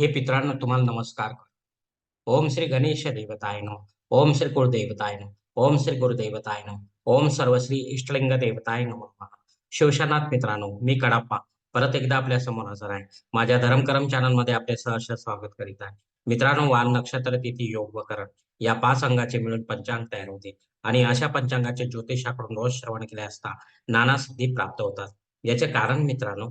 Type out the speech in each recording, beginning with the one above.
हे पित्रांनो तुम्हाला नमस्कार ओम श्री गणेश देवताय नो ओम श्री कुळदेवताय नो ओम श्री गुरुदेवताय नो ओम सर्वश्री इष्टलिंग देवताय नमः. शिवशनाथ मित्रांनो मी कडाप्पा. परत एकदा आपल्यासमोर हजर आहे. माझ्या धर्मकरम चॅनलमध्ये आपले सहर्ष स्वागत करीत आहे. मित्रांनो वाल नक्षत्र तिथी योग व करण या पाच अंगाचे मिळून पंचांग तयार होते. आणि अशा पंचांगाचे ज्योतिषाकडून रोज श्रवण केले असता नाना सिद्धी प्राप्त होतात. याचे कारण मित्रांनो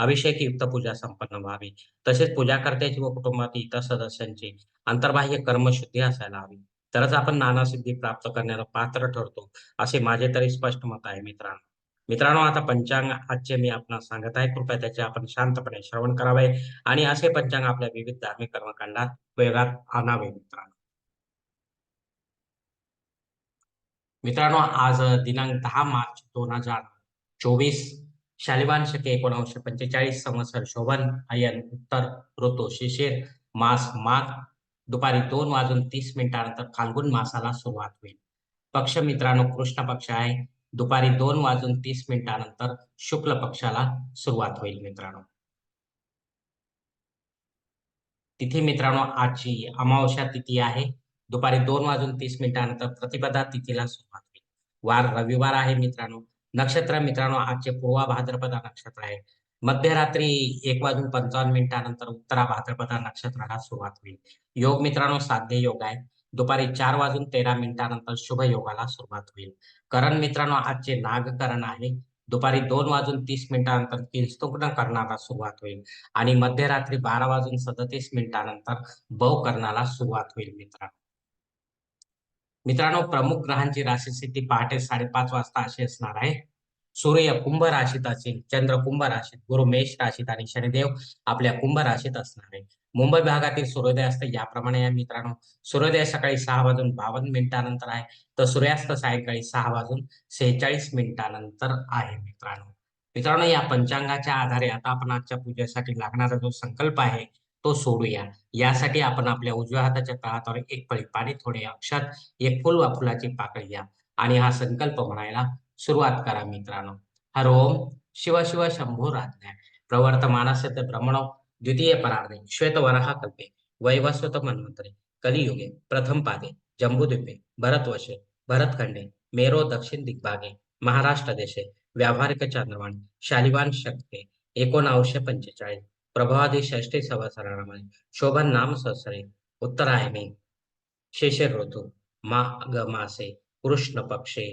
अभिषेक युक्त पूजा संपन्न व्हावी. तसेच पूजाकर्त्याची व कुटुंबातील इतर सदस्यांची अंतर्बाह्य कर्मशुद्धी असायला हवी. तरच आपण नाना सिद्धी प्राप्त करण्याला पात्र ठरतो असे माझे तरी स्पष्ट मत आहे मित्रांनो. मित्रांनो आता पंचांग आजचे मी आपणास सांगत आहे. कृपया त्याचे आपण शांतपणे श्रवण करावे आणि असे पंचांग आपल्या विविध धार्मिक कर्मकांडात वेगात आणावे मित्रांनो. मित्रांनो आज दिनांक दहा मार्च दोन हजार चोवीस शालिबान शके एकोणीसशे पंचेचाळीस संवत्सर शोभन अयन उत्तर ऋतू शिशिर मास माघ दुपारी दोन वाजून तीस मिनिटानंतर फाल्गुन मासाला सुरुवात होईल. पक्ष मित्रांनो कृष्ण पक्ष आहे. दुपारी दोन वाजून तीस मिनिटानंतर शुक्ल पक्षाला सुरुवात होईल मित्रांनो. तिथी मित्रांनो आजची अमावस्या तिथी आहे. दुपारी दोन वाजून तीस मिनिटानंतर प्रतिपदा तिथीला सुरुवात होईल. वार रविवार आहे मित्रांनो. नक्षत्र मित्रांनो आजचे पूर्वा भाद्रपदा नक्षत्र आहे. मध्यरात्री एक वाजून पंचावन्न मिनिटानंतर उत्तरा भाद्रपदा नक्षत्राला सुरुवात होईल. योग मित्रांनो साध्य योग आहे. दुपारी चार वाजून तेरा मिनिटानंतर शुभ योगाला सुरुवात होईल. करण मित्रांनो आजचे नागकरण आहे. दुपारी दोन वाजून तीस मिनिटानंतर किंस्तुग्न करणाला सुरुवात होईल. आणि मध्यरात्री बारा वाजून सदतीस मिनिटानंतर बव करणाला सुरुवात होईल मित्रांनो. मित्रांनो प्रमुख ग्रहांची राशी स्थिती पहाटे साडेपाच वाजता अशी असणार आहे. सूर्य कुंभ राशीत असेल चंद्र कुंभ राशीत गुरु मेष राशीत आणि शनिदेव आपल्या कुंभ राशीत असणार आहे. मुंबई भागातील सूर्योदय असतं याप्रमाणे या मित्रांनो सूर्योदय सकाळी सहा वाजून बावन्न मिनिटानंतर आहे तर सूर्यास्त सायंकाळी सहा वाजून सेहेचाळीस मिनिटानंतर आहे मित्रांनो. मित्रांनो या पंचांगाच्या आधारे आता आपण आजच्या पूजेसाठी लागणारा जो संकल्प आहे तो सोडूया. यासाठी आपण आपल्या उजव्या हाताच्या तळातावर एक पळी पाणी थोडे अक्षर एक फुल वा फुलाची पाकळी घ्या. आणि हा संकल्प म्हणायला सुरुवात करा मित्रांनो. हर ओम शिव शिव शंभो राज्ञा प्रवर्तमानस्य ब्रह्मणो द्वितीय परार्धे श्वेतवराह कल्पे वैवस्वत मन्वंतरे कलियुगे प्रथम पादे जम्बूद्वीपे भरतवशे भरतखंडे मेरो दक्षिण दिग्भागे महाराष्ट्र देशे व्यावहारिक चांद्रवाण शालिवान शक्ते एकोणावीसशे पंचेचाळीस प्रभावादी षष्टी सभासरणामध्ये शोभन नाम संवत्सरे उत्तरायणे शिशिर ऋतू माघ मासे कृष्ण पक्षे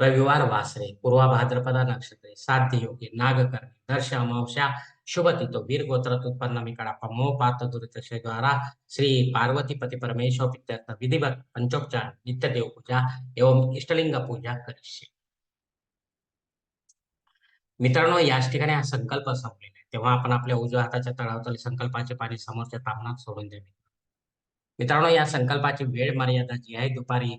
रविवार वासरे पूर्वा भाद्रपदा नक्षत्रे साध्य योगी नागकर्णी दर्श अमावश्या शुभ तिथो वीर गोत्रात उत्पन्न मी कडा मोह पात दुरित द्वारा श्री पार्वती पती परमेश्वर पित्यर्थ विधिवत पंचोपचार नित्य देव पूजा एवं इष्टलिंग पूजा करिष्ये। मित्रांनो याच ठिकाणी हा संकल्प संपलेला आहे. तेव्हा आपण आपल्या उजव्या हाताच्या तळावर संकल्पाचे पाणी समोरच्या तामणात सोडून द्यावे मित्रांनो या संकल्पाची वेळ मर्यादा जी आहे दुपारी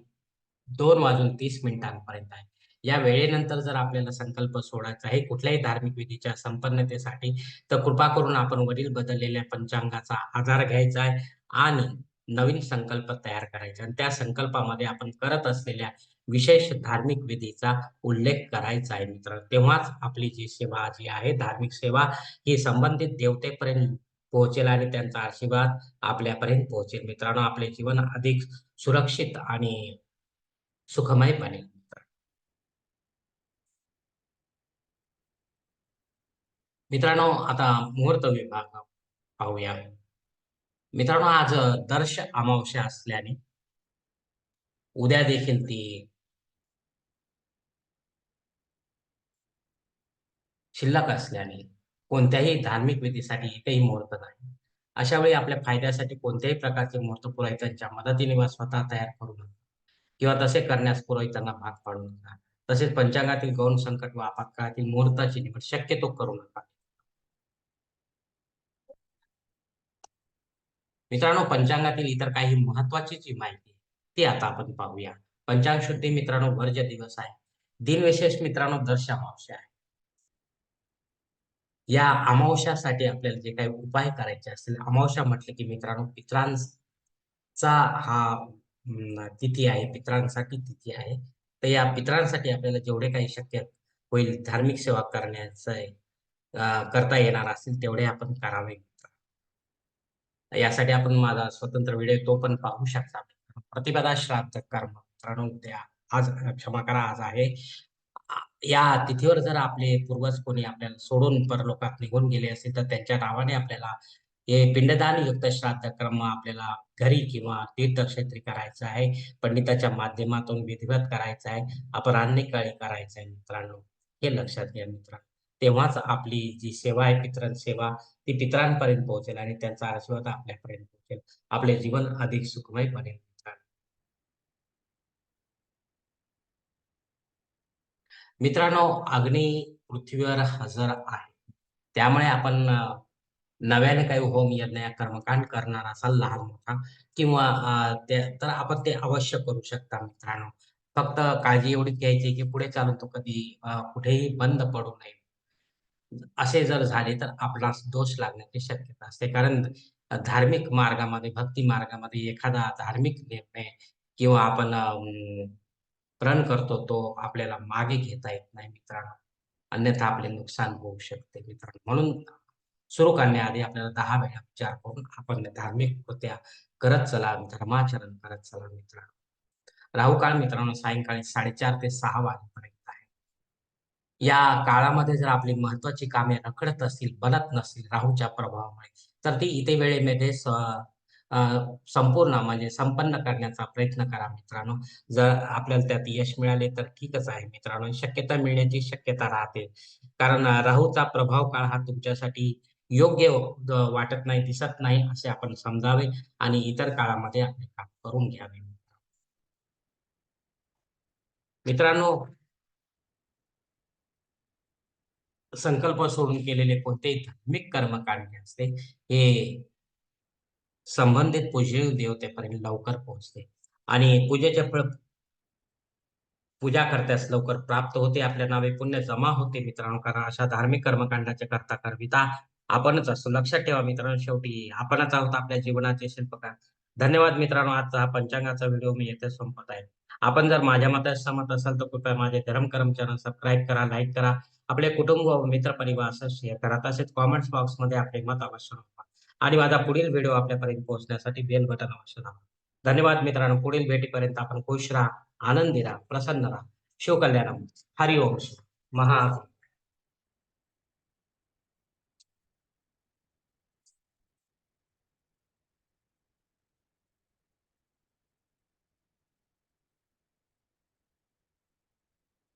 दोन वाजून तीस मिनिटांपर्यंत आहे. या वेळेनंतर जर आपल्याला संकल्प सोडायचा आहे कुठल्याही धार्मिक विधीच्या संपन्नतेसाठी तर कृपा करून आपण वरील बदललेल्या पंचांगाचा आधार घ्यायचा आहे आणि नवीन संकल्प तयार करायचा. आणि त्या संकल्पामध्ये आपण करत असलेल्या विशेष धार्मिक विधीचा उल्लेख करायचा आहे मित्र तेव्हाच आपली जी सेवा जी आहे धार्मिक सेवा ही संबंधित देवतेपर्यंत पोहोचेल आणि त्यांचा आशीर्वाद आपल्यापर्यंत पोहोचेल. मित्रांनो आपले जीवन अधिक सुरक्षित आणि सुखमय बनेल मित्रांनो आता मुहूर्त विभाग पाहूया. मित्रांनो आज दर्श अमावस्या असल्याने उद्या देखील ती शिल्लक असल्याने कोणत्याही धार्मिक विधीसाठी एकही मुहूर्त नाही. अशा वेळी आपल्या फायद्यासाठी कोणत्याही प्रकारचे मुहूर्त पुरोहितांच्या मदतीने स्वतः तयार करू नका. किंवा तसे करण्यास पुरोहितांना भाग पाडू नका. तसेच पंचांगातील गौण संकट व आपत्काळातील मुहूर्ताची निवड शक्यतो करू नका. मित्रांनो पंचांगातील इतर काही महत्वाची जी माहिती ती आता आपण पाहूया. पंचांग शुद्धी मित्रांनो वर्ज दिवस आहे. दिनविशेष मित्रांनो दर्श अमावस्या आहे. या अमावश्यासाठी आपल्याला जे काही उपाय करायचे असतील अमावस्या म्हटले की मित्रांनो पित्रांचा हा तिथी आहे पित्रांसाठी तिथी आहे. तर या पित्रांसाठी आपल्याला जेवढे काही शक्य होईल धार्मिक सेवा करण्याचं करता येणार असेल तेवढे आपण करावे. यासाठी आपण माझा स्वतंत्र व्हिडिओ तो पण पाहू शकता. प्रतिपदा श्राद्ध कर्म. मित्रांनो उद्या आज क्षमा करा आज आहे. या तिथीवर जर आपले पूर्वज कोणी आपल्याला सोडून परलोकात निघून गेले असतील तर त्यांच्या नावाने आपल्याला हे पिंडदान युक्त श्राद्ध कर्म आपल्याला घरी किंवा तीर्थक्षेत्री करायचं आहे. पंडिताच्या माध्यमातून विधिवत करायचं आहे. अपराह्न काळी करायचं आहे मित्रांनो. हे लक्षात घ्या मित्रांनो. तेव्हाच आपली जी सेवा आहे पितरां सेवा ती पितरांपर्यंत पोहोचेल आणि त्यांचा आशीर्वाद आपल्यापर्यंत पोहोचेल. आपले जीवन अधिक सुखमय बनेल मित्रांनो मित्रांनो अग्नी पृथ्वीवर हजर आहे. त्यामुळे आपण नव्याने काही होम यज्ञ कर्मकांड करणार असाल लहान मोठा किंवा ते तर आपण ते अवश्य करू शकता मित्रांनो. फक्त काळजी एवढीच घ्यायची की पुढे चालून तो कधी कुठेही बंद पडू नये. असे जर झाले तर आपणास दोष लागण्याची शक्यता असते. कारण धार्मिक मार्गामध्ये भक्ती मार्गामध्ये एखादा धार्मिक निर्णय किंवा आपण प्रण करतो तो आपल्याला मागे घेता येत नाही मित्रांनो. अन्यथा आपले नुकसान होऊ शकते मित्रांनो. म्हणून सुरू करण्याआधी आपल्याला दहा वेळा विचार करून आपण धार्मिक कृत्या करत चला धर्माचरण करत चला मित्रांनो. राहू काळ मित्रांनो सायंकाळी साडेचार ते सहा वाजेपर्यंत. या काळामध्ये जर आपली महत्वाची कामे रखडत असतील बनत नसतील राहूच्या प्रभावामुळे तर ती इथे वेळेमध्ये संपूर्ण म्हणजे संपन्न करण्याचा प्रयत्न करा मित्रांनो. जर आपल्याला त्यात यश मिळाले तर ठीकच आहे मित्रांनो. शक्यता मिळण्याची शक्यता राहते. कारण राहूचा प्रभाव काळ हा तुमच्यासाठी योग्य वाटत नाही दिसत नाही असे आपण समजावे आणि इतर काळामध्ये आपले काम करून घ्यावे. मित्रांनो संकल्प सोडून केलेले कोणतेही धार्मिक कर्मकांड असते हे संबंधित पूज्य देवतेपर्यंत लवकर पोहोचते. आणि पूजेच्या पूजा करण्यास लवकर प्राप्त होते आपल्या नावे पुण्य जमा होते मित्रांनो कारण अशा धार्मिक कर्मकांडाच्या करता करविता आपणच असतो. लक्षात ठेवा मित्रांनो शेवटी आपणच आहोत आपल्या जीवनाचे शिल्पकार. धन्यवाद मित्रांनो आजचा हा पंचांगाचा व्हिडिओ मी येथे संपत आहे. आपण जर माझ्या मतात सहमत असाल तर कृपया माझे धर्म कर्म सबस्क्राईब करा लाईक करा. आपले कुटुंब व मित्र परिवार शेअर करा. तसेच कॉमेंट्स बॉक्समध्ये आपले मत अवश्य नोंदवा. आणि माझा पुढील व्हिडिओ आपल्यापर्यंत पोहोचण्यासाठी बेल बटन अवश्य दाबा. धन्यवाद मित्रांनो. पुढील भेटीपर्यंत आपण खुश राहा आनंदी राहा प्रसन्न राहा. शिवकल्याणम हरिओम. महा